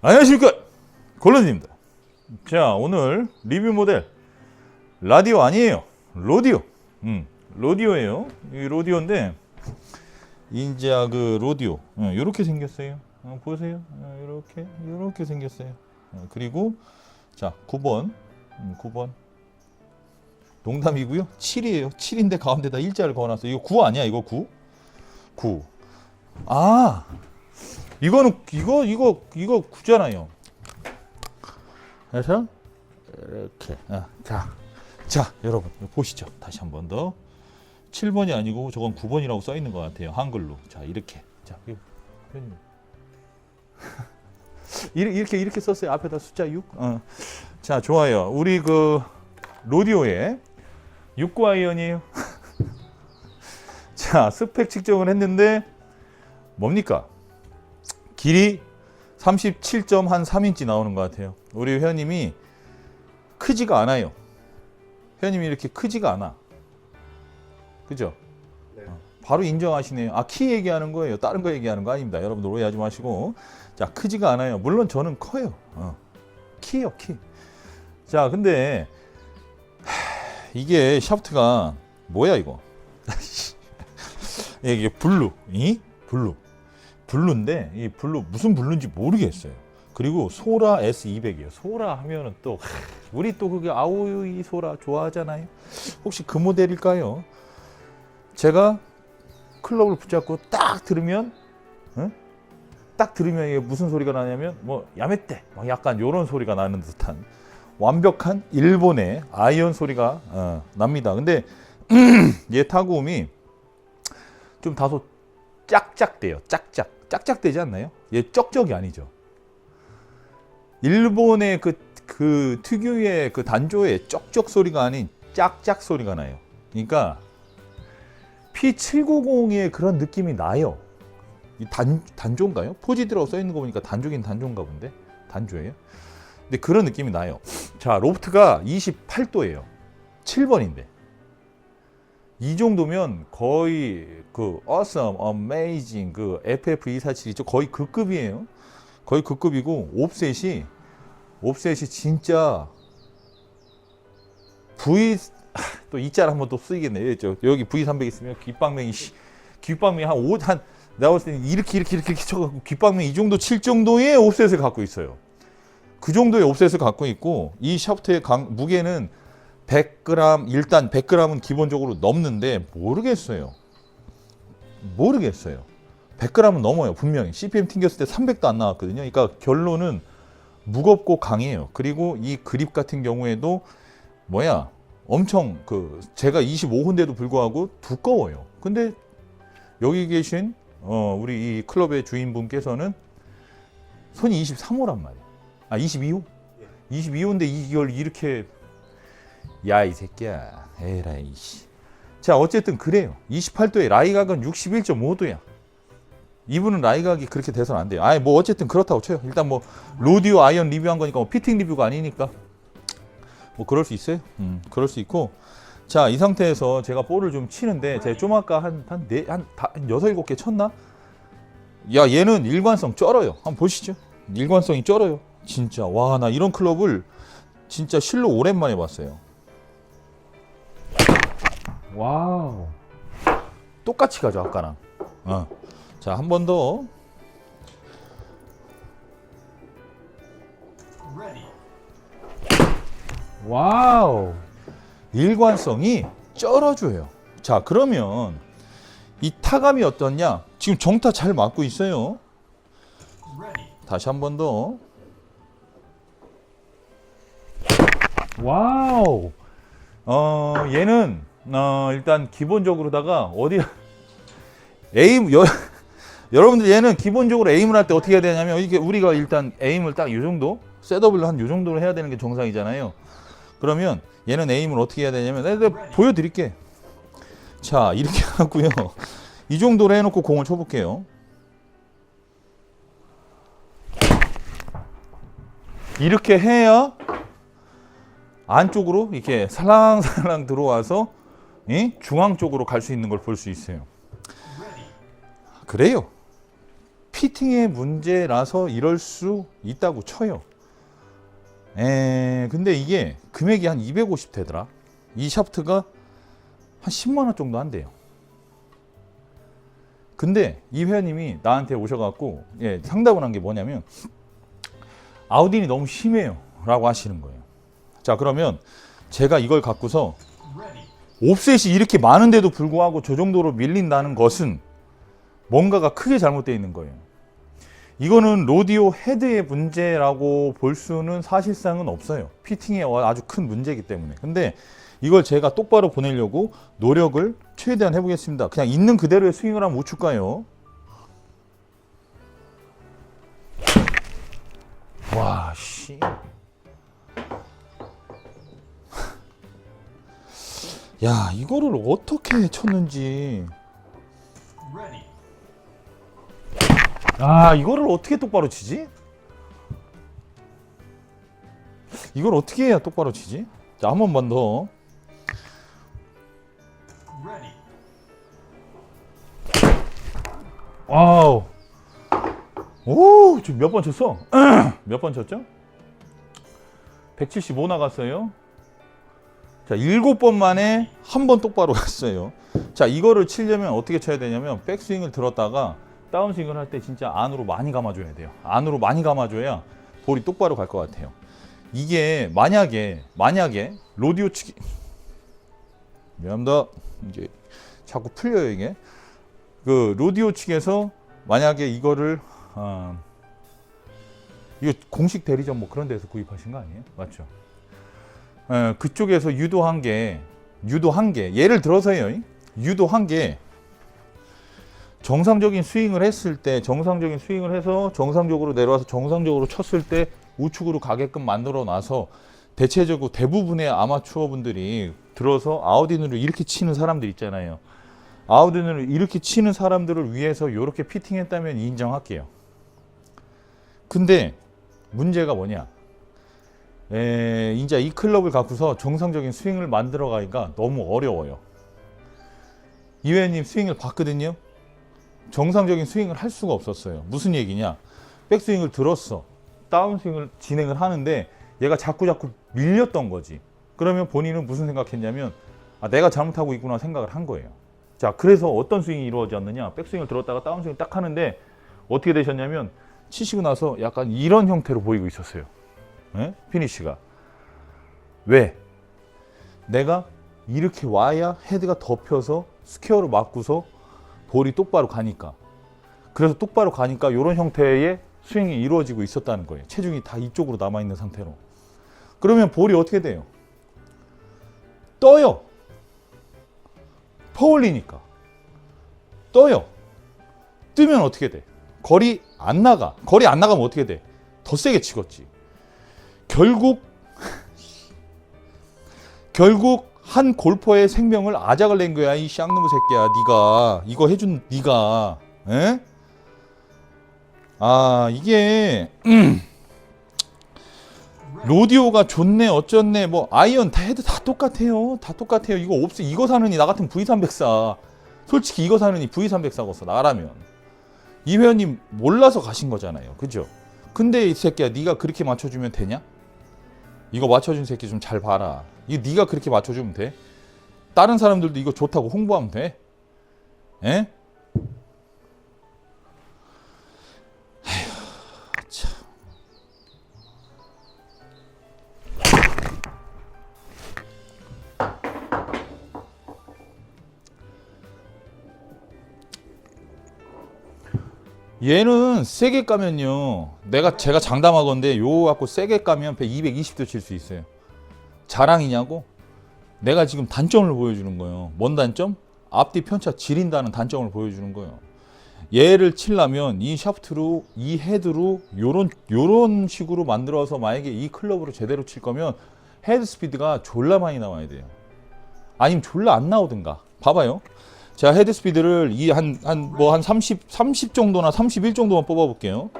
안녕하십니까. 골런입니다. 자 오늘 리뷰 모델. 라디오 아니에요. 로디오. 음 로디오예요. 이 로디오인데 인자 그 로디오. 이렇게 생겼어요. 어, 보세요. 이렇게 이렇게 생겼어요. 어, 그리고 자 9번. 음, 9번. 농담이고요. 7이에요. 7인데 가운데다 일자를 그어놨어요. 이거 9 아니야? 이거 9 9아 이거는 이거 이거 이거 구잖아요. 그래서 이렇게 아, 자, 자 여러분 보시죠. 다시 한 번 더. 7번이 아니고 저건 9번이라고 써 있는 것 같아요. 한글로. 자 이렇게 자. 이렇게 이렇게 이렇게 썼어요. 앞에다 숫자 6. 어. 자 좋아요. 우리 그 로디오에 6구 아이언이에요. 자 스펙 측정을 했는데 뭡니까? 길이 37.3인치 나오는 것 같아요. 우리 회원님이 크지가 않아요. 회원님이 이렇게 크지가 않아. 그죠? 네. 어, 바로 인정하시네요. 아, 키 얘기하는 거예요. 다른 거 얘기하는 거 아닙니다. 여러분들 오해하지 마시고. 자, 크지가 않아요. 물론 저는 커요. 어. 키요, 키. 자, 근데 하, 이게 샤프트가 뭐야 이거? 이게 블루, 이 블루. 블루인데 이 블루 무슨 블루인지 모르겠어요. 그리고 소라 S200이에요. 소라 하면은 또 하, 우리 또 그게 아오이 소라 좋아하잖아요. 혹시 그 모델일까요? 제가 클럽을 붙잡고 딱 들으면 응? 딱 들으면 이게 무슨 소리가 나냐면 뭐 야매떼 막 약간 요런 소리가 나는 듯한 완벽한 일본의 아이언 소리가 어, 납니다. 근데 얘 타구음이 좀 다소 짝짝대요. 짝짝. 짝짝대지 않나요? 얘 쩍쩍이 아니죠. 일본의 그, 그 특유의 그 단조의 쩍쩍 소리가 아닌 짝짝 소리가 나요. 그러니까 P790의 그런 느낌이 나요. 이 단, 단조인가요? 포지드라고 써 있는 거 보니까 단조긴 단조인가 본데? 단조예요? 근데 그런 느낌이 나요. 자, 로프트가 28도예요. 7번인데. 이 정도면 거의 그 awesome, amazing 그 FF247 있죠. 거의 그 급이에요. 거의 그 급이고 옵셋이 옵셋이 진짜 V 또 이자를 한번 또 쓰이겠네요. 저 여기 V300 있으면 귓방맹이 씨, 귓방맹이 한 5한 내가 봤을 때는 이렇게 이렇게 이렇게 쳐갖고 귓방맹 이 정도 칠 정도의 옵셋을 갖고 있어요. 그 정도의 옵셋을 갖고 있고 이 샤프트의 강, 무게는 100g 일단 100g은 기본적으로 넘는데 모르겠어요. 모르겠어요. 100g은 넘어요 분명히 CPM 튕겼을 때 300도 안 나왔거든요. 그러니까 결론은 무겁고 강해요. 그리고 이 그립 같은 경우에도 뭐야 엄청 그 제가 25호인데도 불구하고 두꺼워요. 근데 여기 계신 어 우리 이 클럽의 주인분께서는 손이 23호란 말이에요. 아 22호? 22호인데 이걸 이렇게 야 이 새끼야. 에라이 씨. 자 어쨌든 그래요. 28도에 라이각은 61.5도야. 이분은 라이각이 그렇게 돼서는 안 돼요. 아니 뭐 어쨌든 그렇다고 쳐요. 일단 뭐 로디오 아이언 리뷰한 거니까 뭐 피팅 리뷰가 아니니까. 뭐 그럴 수 있어요. 음 그럴 수 있고. 자 이 상태에서 제가 볼을 좀 치는데 제가 좀 아까 한한네한 여섯 일곱 개 쳤나? 야 얘는 일관성 쩔어요. 한번 보시죠. 일관성이 쩔어요. 진짜. 와 나 이런 클럽을 진짜 실로 오랜만에 봤어요 와우. 똑같이 가죠 아까랑. 어. 자 한 번 더. 와우. 일관성이 쩔어줘요. 자 그러면 이 타감이 어떻냐? 지금 정타 잘 맞고 있어요. 다시 한 번 더. 와우. 어 얘는 어 일단 기본적으로다가 어디 에임 여, 여러분들 얘는 기본적으로 에임을 할 때 어떻게 해야 되냐면 이게 우리가 일단 에임을 딱 이 정도 셋업을 한 이 정도로 해야 되는 게 정상이잖아요. 그러면 얘는 에임을 어떻게 해야 되냐면 내가 보여드릴게. 자 이렇게 하고요. 이 정도로 해놓고 공을 쳐볼게요. 이렇게 해야 안쪽으로 이렇게 살랑살랑 들어와서 이 중앙 쪽으로 갈 수 있는 걸 볼 수 있어요. 그래요. 피팅의 문제라서 이럴 수 있다고 쳐요. 에, 근데 이게 금액이 한 250 되더라. 이 샤프트가 한 10만 원 정도 한대요. 근데 이 회원님이 나한테 오셔갖고 예, 상담을 한 게 뭐냐면 아우딘이 너무 심해요 라고 하시는 거예요. 자 그러면 제가 이걸 갖고서 옵셋이 이렇게 많은데도 불구하고 저 정도로 밀린다는 것은 뭔가가 크게 잘못되어 있는 거예요. 이거는 로디오 헤드의 문제라고 볼 수는 사실상은 없어요. 피팅에 아주 큰 문제이기 때문에. 근데 이걸 제가 똑바로 보내려고 노력을 최대한 해보겠습니다. 그냥 있는 그대로의 스윙을 하면 우측 가요. 야, 이거를 어떻게 쳤는지. 아, 이거를 어떻게 똑바로 치지? 이걸 어떻게 해야 똑바로 치지? 자, 한 번만 더. 와우. 오, 지금 몇 번 쳤어? 몇 번 쳤죠? 175 나갔어요. 자, 일곱 번 만에 한 번 똑바로 갔어요. 자, 이거를 치려면 어떻게 쳐야 되냐면 백스윙을 들었다가 다운스윙을 할 때 진짜 안으로 많이 감아줘야 돼요. 안으로 많이 감아줘야 볼이 똑바로 갈 것 같아요. 이게 만약에 만약에 로디오 치기 미안합니다. 이제 자꾸 풀려요 이게. 그 로디오 측에서 만약에 이거를 어, 이거 공식 대리점 뭐 그런 데서 구입하신 거 아니에요? 맞죠? 에, 그쪽에서 유도한 게 유도한 게 예를 들어서요. 유도한 게 정상적인 스윙을 했을 때 정상적인 스윙을 해서 정상적으로 내려와서 정상적으로 쳤을 때 우측으로 가게끔 만들어 놔서 대체적으로 대부분의 아마추어 분들이 들어서 아웃인으로 이렇게 치는 사람들 있잖아요. 아웃인으로 이렇게 치는 사람들을 위해서 이렇게 피팅했다면 인정할게요. 근데 문제가 뭐냐? 에, 이제 이 클럽을 갖고서 정상적인 스윙을 만들어 가기가 너무 어려워요. 이회님 스윙을 봤거든요. 정상적인 스윙을 할 수가 없었어요. 무슨 얘기냐? 백스윙을 들었어. 다운스윙을 진행을 하는데 얘가 자꾸 자꾸 밀렸던 거지. 그러면 본인은 무슨 생각했냐면 아, 내가 잘못하고 있구나 생각을 한 거예요. 자, 그래서 어떤 스윙이 이루어졌느냐? 백스윙을 들었다가 다운스윙을 딱 하는데 어떻게 되셨냐면 치시고 나서 약간 이런 형태로 보이고 있었어요. 예? 피니쉬가. 왜? 내가 이렇게 와야 헤드가 덮여서 스퀘어를 맞고서 볼이 똑바로 가니까. 그래서 똑바로 가니까 이런 형태의 스윙이 이루어지고 있었다는 거예요. 체중이 다 이쪽으로 남아 있는 상태로. 그러면 볼이 어떻게 돼요? 떠요. 퍼올리니까. 떠요. 뜨면 어떻게 돼? 거리 안 나가. 거리 안 나가면 어떻게 돼? 더 세게 치겠지. 결국 결국 한 골퍼의 생명을 아작을 낸 거야 이 쌍놈의 새끼야. 네가 이거 해준 네가 에? 아 이게 음. 로디오가 좋네 어쩌네 뭐 아이언 다 헤드 다 똑같아요. 다 똑같아요. 이거 없어. 이거 사느니 나 같은 V300 사. 솔직히 이거 사느니 V300 사겠어 나라면. 이 회원님 몰라서 가신 거잖아요. 그죠? 근데 이 새끼야 네가 그렇게 맞춰주면 되냐 이거 맞춰준 새끼 좀 잘 봐라. 이거 네가 그렇게 맞춰주면 돼? 다른 사람들도 이거 좋다고 홍보하면 돼? 에? 얘는 세게 까면요. 내가 제가 장담하건데 요거 갖고 세게 까면 220도 칠 수 있어요. 자랑이냐고? 내가 지금 단점을 보여주는 거예요. 뭔 단점? 앞뒤 편차 지린다는 단점을 보여주는 거예요. 얘를 치려면 이 샤프트로 이 헤드로 요런 요런 식으로 만들어서 만약에 이 클럽으로 제대로 칠 거면 헤드 스피드가 졸라 많이 나와야 돼요. 아니면 졸라 안 나오든가. 봐봐요. 자, 헤드 스피드를 이 한 한 뭐 한 30 30 정도나 31 정도만 뽑아 볼게요.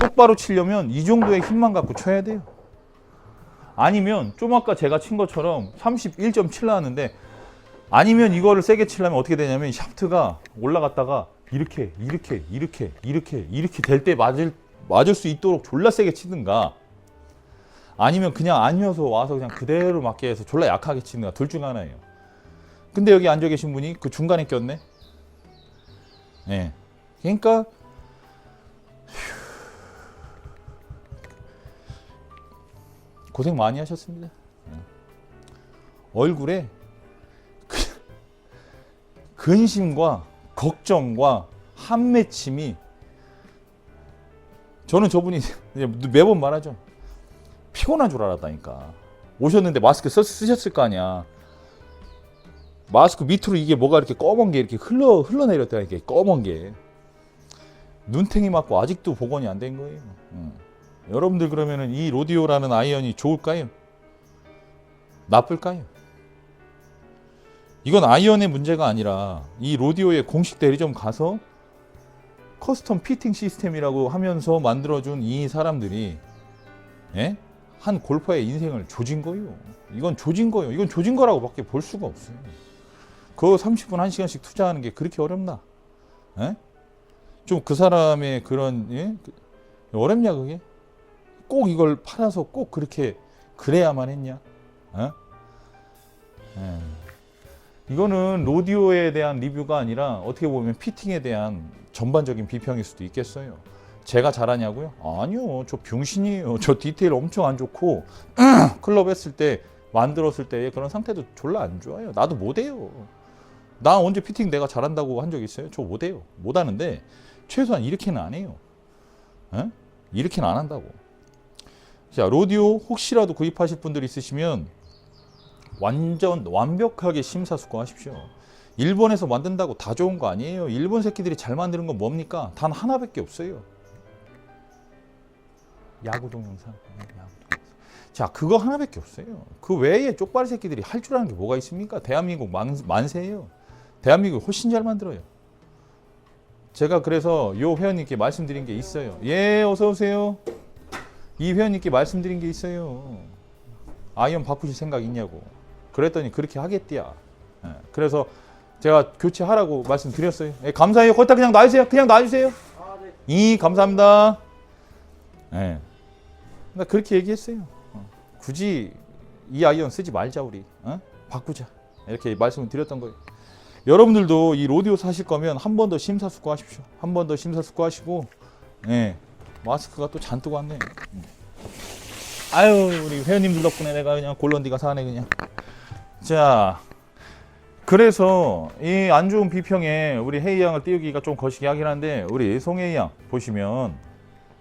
똑바로 치려면 이 정도의 힘만 갖고 쳐야 돼요. 아니면 좀 아까 제가 친 것처럼 31.7 나왔는데 아니면 이거를 세게 치려면 어떻게 되냐면 샤프트가 올라갔다가 이렇게 이렇게 이렇게 이렇게 이렇게 될 때 맞을 맞을 수 있도록 졸라 세게 치든가 아니면 그냥 아니어서 와서 그냥 그대로 맞게 해서 졸라 약하게 치든가 둘 중 하나예요. 근데 여기 앉아 계신 분이 그 중간에 꼈네. 예. 그러니까 고생 많이 하셨습니다. 예. 얼굴에 그- 근심과 걱정과 한맺힘이 저는 저분이 매번 말하죠. 피곤한 줄 알았다니까. 오셨는데 마스크 쓰, 쓰셨을 거 아니야. 마스크 밑으로 이게 뭐가 이렇게 검은 게 이렇게 흘러 흘러내렸다 이게 검은 게 눈탱이 맞고 아직도 복원이 안 된 거예요. 음. 여러분들 그러면은 이 로디오라는 아이언이 좋을까요? 나쁠까요? 이건 아이언의 문제가 아니라 이 로디오의 공식 대리점 가서 커스텀 피팅 시스템이라고 하면서 만들어준 이 사람들이 예? 한 골퍼의 인생을 조진 거예요. 이건 조진 거예요. 이건 조진 거라고 밖에 볼 수가 없어요. 그거 30분 1시간씩 투자하는 게 그렇게 어렵나? 예? 좀그 사람의 그런 예? 그- 어렵냐 그게? 꼭 이걸 팔아서 꼭 그렇게 그래야만 했냐? 예? 예. 이거는 로디오에 대한 리뷰가 아니라 어떻게 보면 피팅에 대한 전반적인 비평일 수도 있겠어요. 제가 잘하냐고요? 아니요. 저 병신이에요. 저 디테일 엄청 안 좋고 클럽 했을 때 만들었을 때 그런 상태도 졸라 안 좋아요. 나도 못해요. 나 언제 피팅 내가 잘한다고 한 적 있어요? 저 못해요. 못하는데 최소한 이렇게는 안 해요. 에? 이렇게는 안 한다고. 자, 로디오 혹시라도 구입하실 분들 있으시면 완전 완벽하게 심사숙고하십시오. 일본에서 만든다고 다 좋은 거 아니에요. 일본 새끼들이 잘 만드는 건 뭡니까? 단 하나밖에 없어요. 야구 동영상. 네, 야구 동영상. 자, 그거 하나밖에 없어요. 그 외에 쪽발이 새끼들이 할 줄 아는 게 뭐가 있습니까? 대한민국 만, 만세예요. 대한민국 훨씬 잘 만들어요. 제가 그래서 요 회원님께 말씀드린 게 있어요. 예, 어서 오세요. 이 회원님께 말씀드린 게 있어요. 아이언 바꾸실 생각 있냐고. 그랬더니 그렇게 하겠디야. 예, 그래서 제가 교체하라고 말씀드렸어요. 예, 감사해요. 거기다 그냥 놔주세요. 그냥 놔주세요. 이 감사합니다. 예. 나 그렇게 얘기했어요. 어, 굳이 이 아이언 쓰지 말자 우리. 어? 바꾸자. 이렇게 말씀을 드렸던 거예요. 여러분들도 이 로디오 사실 거면 한 번 더 심사숙고하십시오. 한 번 더 심사숙고하시고, 예. 마스크가 또 잔뜩 왔네. 음. 아유 우리 회원님들 덕분에 내가 그냥 골런디가 사네 그냥. 자, 그래서 이 안 좋은 비평에 우리 헤이 양을 띄우기가 좀 거시기 하긴 한데 우리 송혜이 양 보시면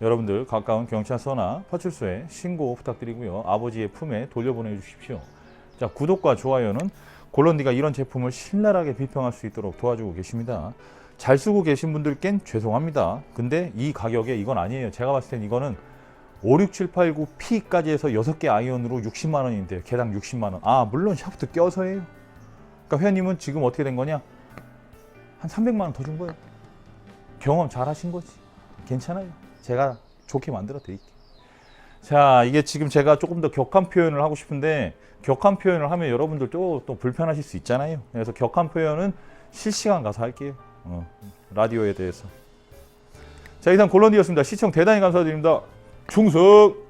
여러분들 가까운 경찰서나 파출소에 신고 부탁드리고요. 아버지의 품에 돌려보내 주십시오. 자, 구독과 좋아요는 골런디가 이런 제품을 신랄하게 비평할 수 있도록 도와주고 계십니다. 잘 쓰고 계신 분들께는 죄송합니다. 근데 이 가격에 이건 아니에요. 제가 봤을 땐 이거는 5, 6, 7, 8, 9 P까지 해서 6개 아이언으로 60만 원인데 개당 60만 원. 아, 물론 샤프트 껴서예요. 그러니까 회원님은 지금 어떻게 된 거냐? 한 300만 원 더 준 거예요. 경험 잘 하신 거지. 괜찮아요. 제가 좋게 만들어 드릴게요. 자, 이게 지금 제가 조금 더 격한 표현을 하고 싶은데 격한 표현을 하면 여러분들 또, 또 불편하실 수 있잖아요. 그래서 격한 표현은 실시간 가서 할게요. 어, 라디오에 대해서. 자, 이상 골런디였습니다. 시청 대단히 감사드립니다. 충성!